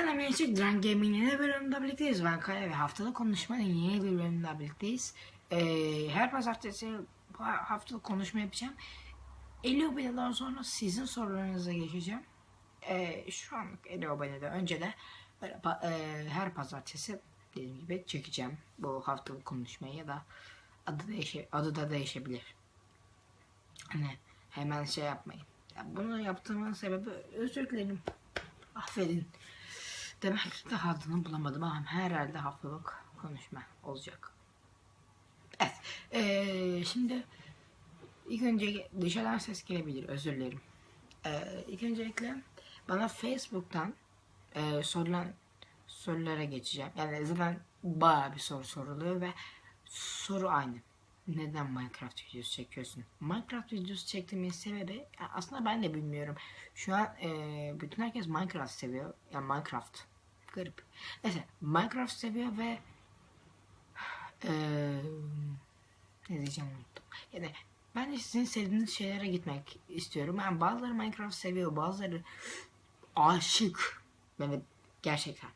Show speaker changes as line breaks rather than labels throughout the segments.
Selam gençlik, Drunk Gaming yeni bir bölümde birlikteyiz. Ben Kaya ve haftalık konuşmanın yeni bir bölümünde birlikteyiz. Ee, her pazartesi haftalık konuşma yapacağım. 50 aboneden sonra sizin sorularınıza geçeceğim. Ee, şu anlık 50 aboneden önce de böyle, e, her pazartesi dediğim gibi çekeceğim bu haftalık konuşmayı ya da adı, değişe, adı da değişebilir. Hani hemen şey yapmayın. Ya bunu yaptığımın sebebi özür dilerim. Affedin. Demek de adını bulamadım ama herhalde haftalık konuşma olacak. Evet. Ee, şimdi ilk önce dışarıdan ses gelebilir. Özür dilerim. Ee, ilk öncelikle bana Facebook'tan e, sorulan sorulara geçeceğim. Yani zaten bayağı bir soru soruluyor ve soru aynı. Neden Minecraft videosu çekiyorsun? Minecraft videosu çektiğimin sebebi aslında ben de bilmiyorum. Şu an e, bütün herkes Minecraft seviyor. Yani Minecraft. Garip. Neyse Minecraft seviyor ve e, ne diyeceğim unuttum. Yani ben de sizin sevdiğiniz şeylere gitmek istiyorum. Yani bazıları Minecraft seviyor, bazıları aşık. Beni gerçekten.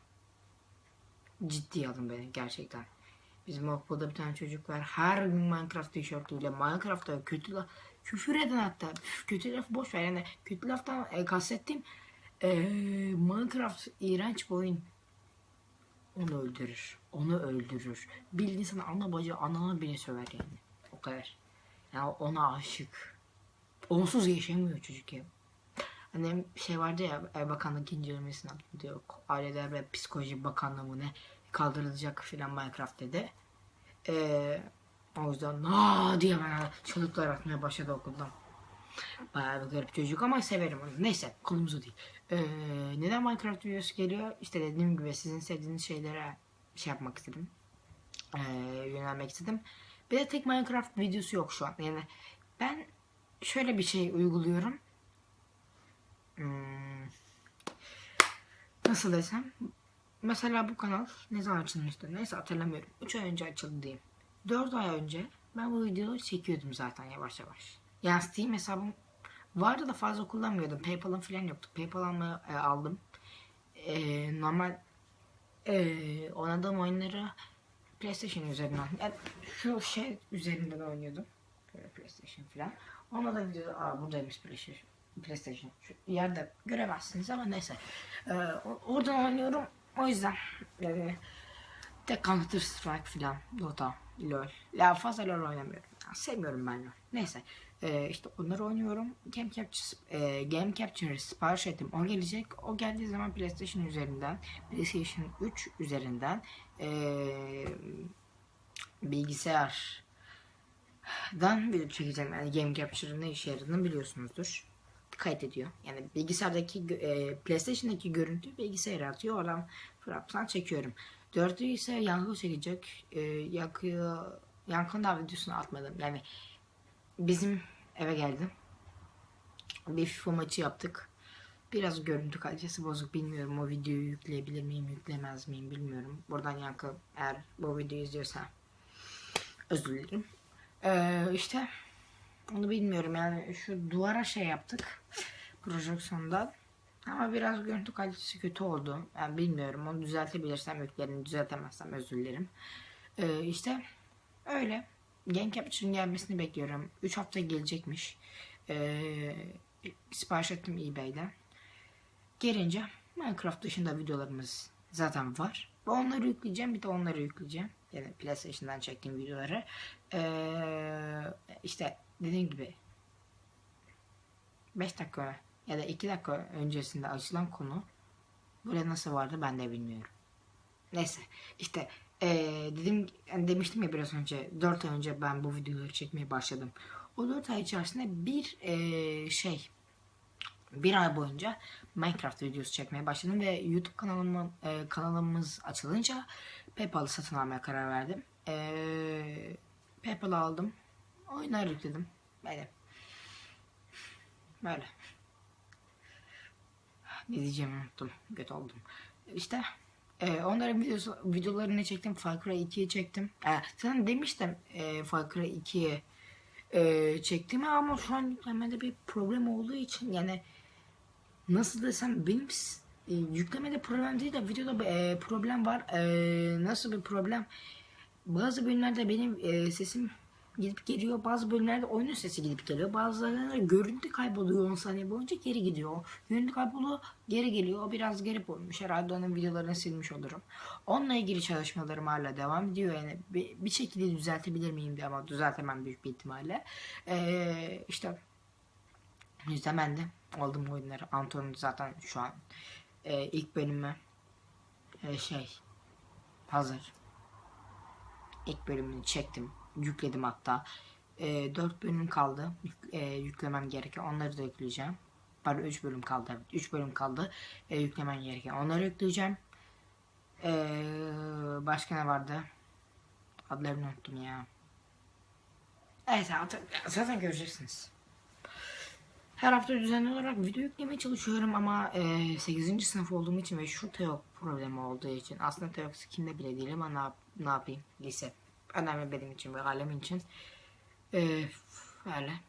Ciddi alın beni gerçekten. Bizim okulda bir tane çocuk var. Her gün Minecraft tişörtüyle Minecraft'ta kötü laf, küfür eden hatta. Üf, Kötü laf boş ver yani. Kötü laftan e, kastettiğim Minecraft iğrenç bir oyun. Onu öldürür. Onu öldürür. Bildiğin sana ana bacı anana bile söver yani. O kadar. Yani ona aşık. Onsuz yaşamıyor çocuk ya. Hani şey vardı ya Erbakanlık incelemesini diyor. Aileler ve Psikoloji Bakanlığı mı ne kaldırılacak filan Minecraft dedi. Ee, o yüzden na diye bana çığlıklar atmaya başladı okuldan. Bayağı bir garip çocuk ama severim onu. Neyse konumuz o değil. Ee, neden Minecraft videosu geliyor? İşte dediğim gibi sizin sevdiğiniz şeylere şey yapmak istedim. Ee, yönelmek istedim. Bir de tek Minecraft videosu yok şu an. Yani ben şöyle bir şey uyguluyorum. Hmm, nasıl desem? Mesela bu kanal ne zaman açılmıştı? Neyse hatırlamıyorum. 3 ay önce açıldı diyeyim. 4 ay önce ben bu videoları çekiyordum zaten yavaş yavaş. Yani Steam hesabım vardı da fazla kullanmıyordum. Paypal'ım falan yoktu. Paypal almaya e, aldım. E, normal e, oynadığım oyunları PlayStation üzerinden yani şu şey üzerinden oynuyordum. Böyle PlayStation falan. Ona da video aa buradaymış PlayStation. PlayStation. Şu yerde göremezsiniz ama neyse. E, o- oradan oynuyorum. O yüzden yani de Counter Strike filan, Dota, LoL. Ya fazla LoL oynamıyorum. Ya, sevmiyorum ben LoL. Neyse. Ee, işte onları oynuyorum. Game Capture, e, Game Capture sipariş ettim. O gelecek. O geldiği zaman PlayStation üzerinden, PlayStation 3 üzerinden e, bilgisayardan video çekeceğim. Yani Game Capture'ın ne işe yaradığını biliyorsunuzdur kayıt ediyor. Yani bilgisayardaki e, PlayStation'daki görüntü bilgisayara atıyor. Oradan Fraps'tan çekiyorum. Dördü ise yankı çekecek. E, yankı, yankının daha videosunu atmadım. Yani bizim eve geldim. Bir FIFA maçı yaptık. Biraz görüntü kalitesi bozuk bilmiyorum. O videoyu yükleyebilir miyim, yüklemez miyim bilmiyorum. Buradan yankı eğer bu videoyu izliyorsa özür dilerim. Ee, işte onu bilmiyorum yani şu duvara şey yaptık projeksiyondan ama biraz görüntü kalitesi kötü oldu. Yani bilmiyorum onu düzeltebilirsem yüklerim düzeltemezsem özür dilerim. Ee, işte öyle. Game Capture'ın gelmesini bekliyorum. 3 hafta gelecekmiş. Ee, sipariş ettim eBay'den. Gelince Minecraft dışında videolarımız zaten var. Ve onları yükleyeceğim bir de onları yükleyeceğim. Yani PlayStation'dan çektiğim videoları. Ee, işte dediğim gibi 5 dakika ya da 2 dakika öncesinde açılan konu böyle nasıl vardı ben de bilmiyorum. Neyse işte ee, dedim yani demiştim ya biraz önce 4 ay önce ben bu videoları çekmeye başladım. O 4 ay içerisinde bir ee, şey bir ay boyunca Minecraft videosu çekmeye başladım ve YouTube kanalımın e, kanalımız açılınca PayPal'ı satın almaya karar verdim. E, PayPal'ı aldım. Oyunlar yükledim. Böyle. Böyle. Ne diyeceğimi unuttum. Kötü oldum. İşte e, onların videosu, videolarını çektim. Far Cry 2'yi çektim. E, sana demiştim e, Far Cry 2'ye e, çektiğimi ama şu an yüklemede bir problem olduğu için yani nasıl desem benim e, yüklemede problem değil de videoda e, problem var. E, nasıl bir problem? Bazı bölümlerde benim e, sesim gidip geliyor. Bazı bölümlerde oyunun sesi gidip geliyor. Bazılarında görüntü kayboluyor 10 saniye boyunca geri gidiyor. Görüntü kayboluyor geri geliyor. O biraz garip olmuş. Herhalde onun videolarını silmiş olurum. Onunla ilgili çalışmalarım hala devam ediyor. Yani bir, bir şekilde düzeltebilir miyim diye ama düzeltemem büyük bir ihtimalle. E, işte yüzden ben de aldım oyunları. Anton'un zaten şu an e, ilk bölümü e, şey hazır. İlk bölümünü çektim. Yükledim hatta. E, 4 bölüm kaldı. Yük- e, yüklemem gereken. Onları da yükleyeceğim. Pardon 3 bölüm kaldı. Evet, 3 bölüm kaldı. E, yüklemem gereken. Onları yükleyeceğim. E, başka ne vardı? Adlarını unuttum ya. Evet zaten, zaten göreceksiniz. Her hafta düzenli olarak video yüklemeye çalışıyorum ama e, 8. sınıf olduğum için ve şu Teok problemi olduğu için aslında Teok kimde bile değilim ama ne, yap- ne yapayım lise önemli benim için ve alemin için e, öyle.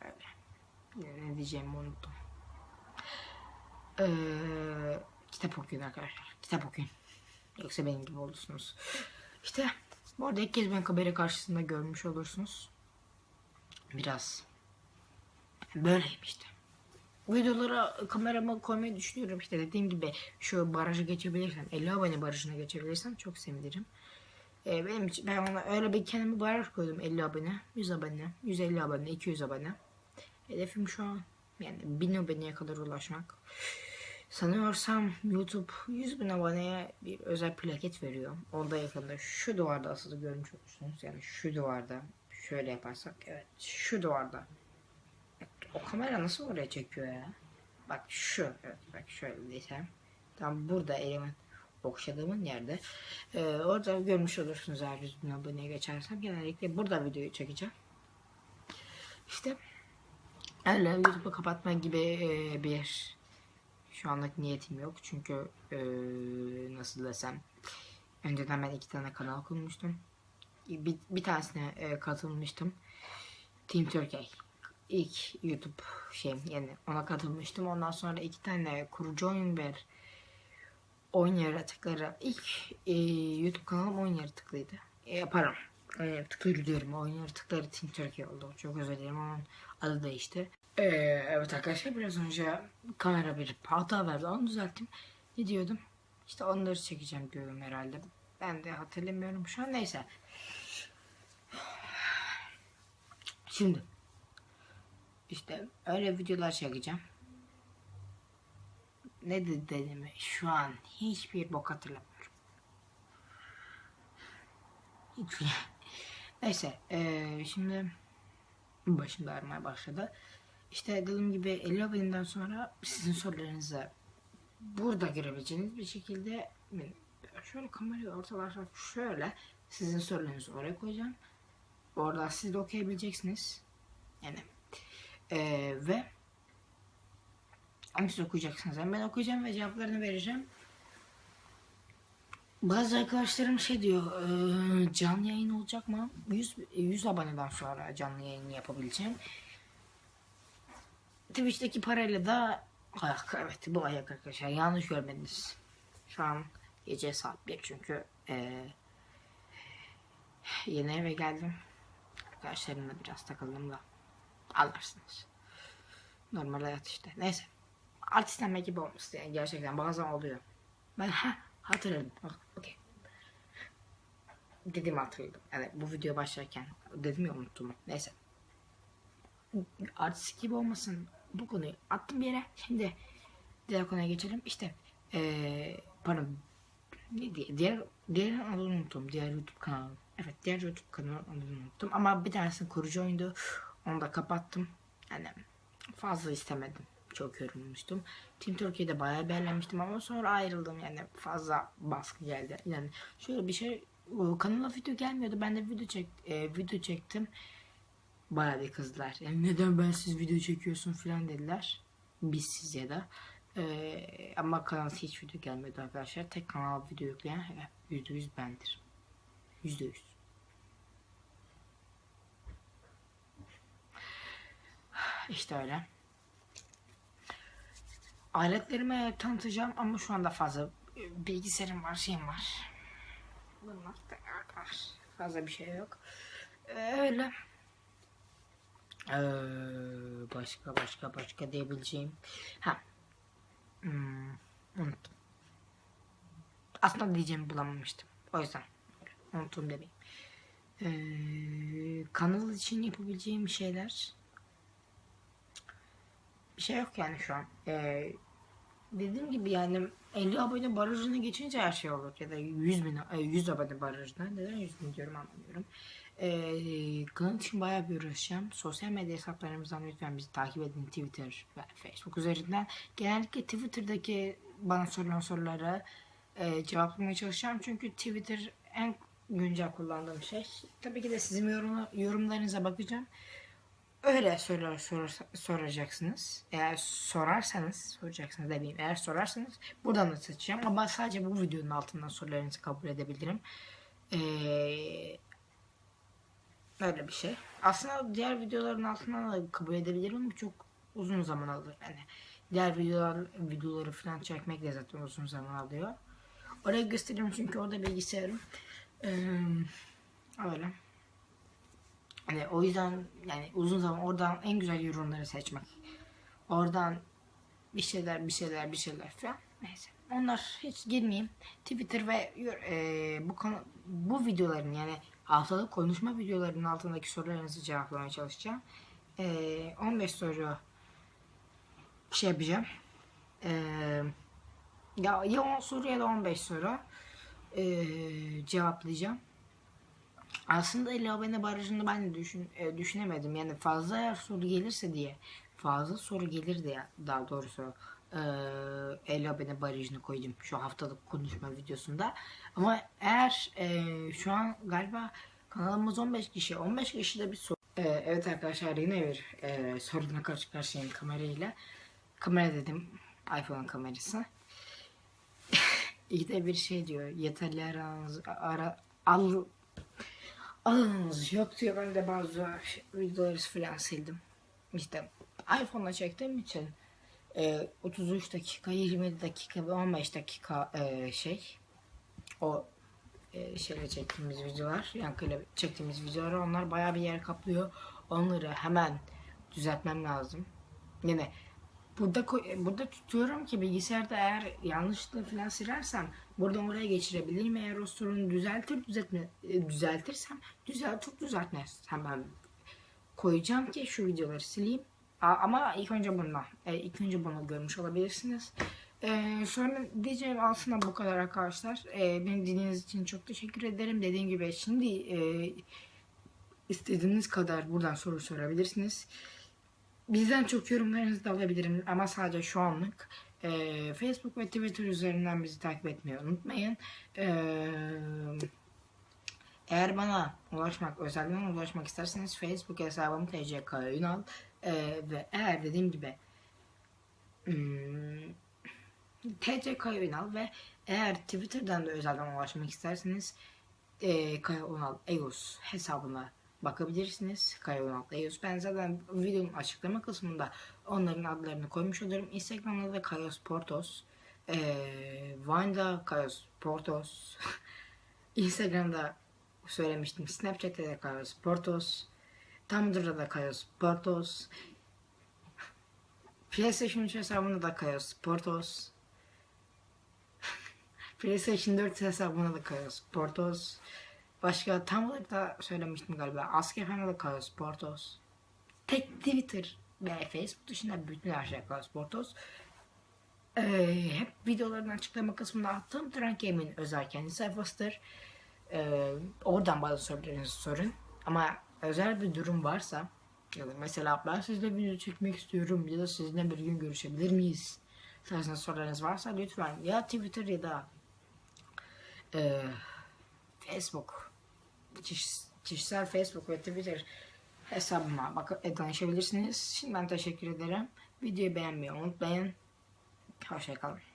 Öyle. Ne diyeceğimi unuttum. Ee, kitap okuyun arkadaşlar. Kitap okuyun. Yoksa benim gibi olursunuz. İşte bu arada ilk kez ben kamera karşısında görmüş olursunuz. Biraz böyleyim işte. Videolara kameramı koymayı düşünüyorum. İşte dediğim gibi şu barajı geçebilirsem, 50 abone barajına geçebilirsem çok sevinirim. Ee, benim için ben ona öyle bir kendime baraj koydum 50 abone, 100 abone, 150 abone, 200 abone. Hedefim şu an yani 1000 aboneye kadar ulaşmak. Sanıyorsam YouTube 100 bin aboneye bir özel plaket veriyor. Onda yakında şu duvarda asılı görmüş olursunuz. Yani şu duvarda şöyle yaparsak evet şu duvarda. O kamera nasıl oraya çekiyor ya? Bak şu evet bak şöyle desem. Tam burada elimin okşadığımın yerde. Ee, orada görmüş olursunuz eğer 100 bin aboneye geçersem. Genellikle burada videoyu çekeceğim. İşte öyle YouTube'u kapatma gibi e, bir şu anlık niyetim yok çünkü eee, nasıl desem önceden ben iki tane kanal kurmuştum. Bir, bir tanesine eee, katılmıştım. Team Turkey. İlk YouTube şey yani ona katılmıştım. Ondan sonra iki tane kurucu oyun ver oyun yaratıkları ilk eee, YouTube kanalım oyun yaratıklıydı. E, yaparım. Oyun yaratıkları diyorum. Oyun yaratıkları Team Turkey oldu. Çok özür dilerim ama adı değişti. Ee, evet arkadaşlar biraz önce kamera bir hata verdi onu düzelttim. Ne diyordum? İşte onları çekeceğim diyorum herhalde. Ben de hatırlamıyorum şu an neyse. Şimdi işte öyle videolar çekeceğim. Ne de- dediğimi şu an hiçbir bok hatırlamıyorum. Hiçbir. Neyse eee, şimdi başım da ağrımaya başladı. İşte dediğim gibi 50 aboneden sonra sizin sorularınıza burada görebileceğiniz bir şekilde şöyle kamerayı ortalarsak şöyle sizin sorularınızı oraya koyacağım. Orada siz de okuyabileceksiniz. Yani eee, ve siz okuyacaksınız hem ben okuyacağım ve cevaplarını vereceğim. Bazı arkadaşlarım şey diyor, eee, canlı yayın olacak mı? 100, 100 aboneden sonra canlı yayın yapabileceğim. Twitch'teki parayla da ayak, evet bu ayak arkadaşlar yanlış görmediniz. Şu an gece saat 1 çünkü eee, yeni eve geldim. Arkadaşlarımla biraz takıldım da anlarsınız. Normal hayat işte. Neyse. Artistlenme gibi olması yani gerçekten bazen oluyor. Ben ha hatırladım. Okey. Dedim hatırladım. Yani bu video başlarken dedim ya unuttum. Neyse. Artist gibi olmasın. Bu konuyu attım bir yere. Şimdi diğer konuya geçelim. İşte eee pardon. Ne diye? Diğer, diğer adını unuttum. Diğer YouTube kanalı. Evet diğer YouTube kanalı unuttum. Ama bir tanesinin kurucu oyundu. Onu da kapattım. Yani fazla istemedim. Çok yorulmuştum. Team Türkiye'de bayağı beğenmiştim ama sonra ayrıldım. Yani fazla baskı geldi. Yani şöyle bir şey kanala video gelmiyordu. Ben de video çek e, video çektim. Bayağı bir kızlar. Yani neden ben siz video çekiyorsun falan dediler. Biz siz ya da. E, ama kanala hiç video gelmedi arkadaşlar. Tek kanal video yükleyen %100 bendir. %100. İşte öyle. Aletlerimi tanıtacağım ama şu anda fazla e, bilgisayarım var, şeyim var. Bunlar da var. Fazla bir şey yok. Ee, öyle. Ee, başka başka başka diyebileceğim. Ha. Hmm, unuttum. Aslında diyeceğimi bulamamıştım. O yüzden unuttum demeyeyim. Ee, kanal için yapabileceğim şeyler bir şey yok yani şu an. Ee, dediğim gibi yani 50 abone barajını geçince her şey olur ya da 100 bin e, 100 abone barajına neden 100 bin diyorum anlamıyorum. Ee, kanal için bayağı bir uğraşacağım. Sosyal medya hesaplarımızdan lütfen bizi takip edin Twitter ve Facebook üzerinden. Genellikle Twitter'daki bana sorulan soruları e, cevaplamaya çalışacağım. Çünkü Twitter en güncel kullandığım şey. Tabii ki de sizin yorum, yorumlarınıza bakacağım. Öyle sorular sor, soracaksınız. Eğer sorarsanız, soracaksınız demeyeyim. Eğer sorarsanız buradan da seçeceğim. Ama sadece bu videonun altından sorularınızı kabul edebilirim. Ee, öyle bir şey. Aslında diğer videoların altından da kabul edebilirim. Bu çok uzun zaman alır. Yani diğer videolar, videoları falan çekmek de zaten uzun zaman alıyor. Oraya gösteriyorum çünkü orada bilgisayarım. Ee, öyle. Hani o yüzden yani uzun zaman oradan en güzel yorumları seçmek. Oradan bir şeyler bir şeyler bir şeyler falan. Neyse. Onlar hiç girmeyeyim. Twitter ve e, bu konu bu videoların yani haftalık konuşma videolarının altındaki sorularınızı cevaplamaya çalışacağım. E, 15 soru şey yapacağım. E, ya, ya 10 soru ya da 15 soru e, cevaplayacağım. Aslında 50 abone barajını ben de düşün, e, düşünemedim. Yani fazla eğer soru gelirse diye fazla soru gelir diye daha doğrusu e, 50 abone barajını koydum şu haftalık konuşma videosunda. Ama eğer e, şu an galiba kanalımız 15 kişi 15 kişi de bir soru. E, evet arkadaşlar yine bir e, soruna karşı karşıyayım kamerayla. Kamera dedim iPhone kamerası. İyi de bir şey diyor. Yeterli aranız, ara, al, alanınız yok diyor. Ben de bazı videoları falan sildim. İşte iPhone'la çektiğim için e, 33 dakika, 20 dakika ve 15 dakika e, şey o e, şeyle çektiğimiz videolar, yankıyla çektiğimiz videolar onlar bayağı bir yer kaplıyor. Onları hemen düzeltmem lazım. Yine burada burada tutuyorum ki bilgisayarda eğer yanlışlıkla falan silersem buradan oraya geçirebilirim. Eğer o sorunu düzeltir düzeltme e, düzeltirsem düzeltir düzeltmezsem ben koyacağım ki şu videoları sileyim. Ama ilk önce bundan. E, ilk önce bunu görmüş olabilirsiniz. E, sonra diyeceğim aslında bu kadar arkadaşlar. E, beni dinlediğiniz için çok teşekkür ederim. Dediğim gibi şimdi e, istediğiniz kadar buradan soru sorabilirsiniz. Bizden çok yorumlarınızı da alabilirim ama sadece şu anlık. E, Facebook ve Twitter üzerinden bizi takip etmeyi unutmayın. Eee eğer bana ulaşmak, özelden ulaşmak isterseniz Facebook hesabım TCK Ünal ee, ve eğer dediğim gibi hmm, TCK Ünal ve eğer Twitter'dan da özelden ulaşmak isterseniz e, Kaya Ünal EOS hesabına bakabilirsiniz. Kaya Ünal EOS. Ben zaten videonun açıklama kısmında onların adlarını koymuş olurum. Instagram'da da Kayos Portos. E, Vine'da Kayos Portos. Instagram'da söylemiştim. Snapchat'te de Kayos Portos. Tumblr'da da Kayos Portos. PlayStation 3 hesabında da Kayos Portos. PlayStation 4 hesabında da Kayos Portos. Başka Tumblr'da söylemiştim galiba. Askefen'de de Kayos Portos. Tek Twitter ve Facebook dışında bütün her şey Kayos Portos. Ee, hep videoların açıklama kısmında attığım Trunk Game'in özel kendi sayfasıdır. Ee, oradan bazı sorularınızı sorun. Ama özel bir durum varsa ya da mesela ben sizle video çekmek istiyorum ya da sizinle bir gün görüşebilir miyiz? Tarzında sorularınız varsa lütfen ya Twitter ya da e, Facebook kişi, kişisel Facebook ve Twitter hesabıma bakıp danışabilirsiniz. Şimdi ben teşekkür ederim. Videoyu beğenmeyi unutmayın. Hoşçakalın.